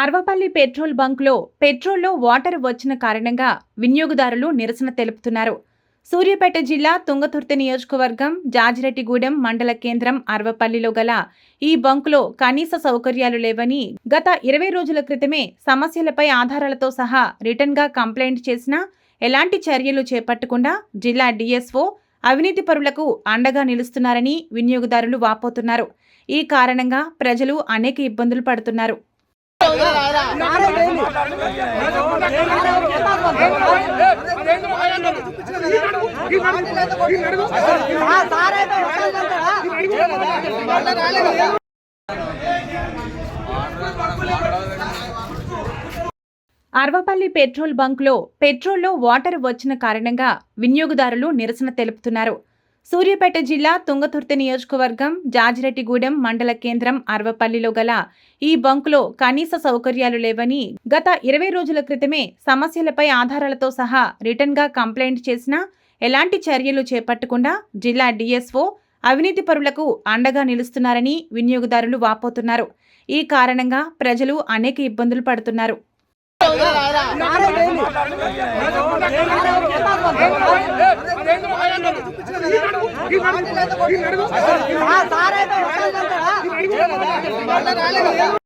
Arvapalli petrol బంక్లో పెట్రోల్లో water వచ్చిన కారణంగా వినియోగదారులు నిరసన తెలుపుతున్నారు. సూర్యాపేట జిల్లా తుంగతుర్తి నియోజకవర్గం జాజిరెడ్డిగూడెం మండల కేంద్రం అర్వపల్లిలో గల ఈ బంకులో కనీస సౌకర్యాలు లేవని గత ఇరవై రోజుల క్రితమే సమస్యలపై ఆధారాలతో సహా రిటర్న్గా కంప్లైంట్ చేసినా ఎలాంటి చర్యలు చేపట్టకుండా జిల్లా డిఎస్ఓ అవినీతి పరులకు అండగా నిలుస్తున్నారని వినియోగదారులు వాపోతున్నారు. ఈ కారణంగా ప్రజలు అనేక ఇబ్బందులు పడుతున్నారు. అర్వపల్లి పెట్రోల్ బంక్లో పెట్రోల్లో వాటర్ వచ్చిన కారణంగా వినియోగదారులు నిరసన తెలుపుతున్నారు. సూర్యాపేట జిల్లా తుంగతుర్తి నియోజకవర్గం జాజిరెడ్డిగూడెం మండల కేంద్రం అర్వపల్లిలో గల ఈ బంకులో కనీస సౌకర్యాలు లేవని గత ఇరవై రోజుల క్రితమే సమస్యలపై ఆధారాలతో సహా రిటర్న్గా కంప్లైంట్ చేసినా ఎలాంటి చర్యలు చేపట్టకుండా జిల్లా డిఎస్ఓ అవినీతి పరులకు అండగా నిలుస్తున్నారని వినియోగదారులు వాపోతున్నారు. ఈ కారణంగా ప్రజలు అనేక ఇబ్బందులు పడుతున్నారు. వాటర్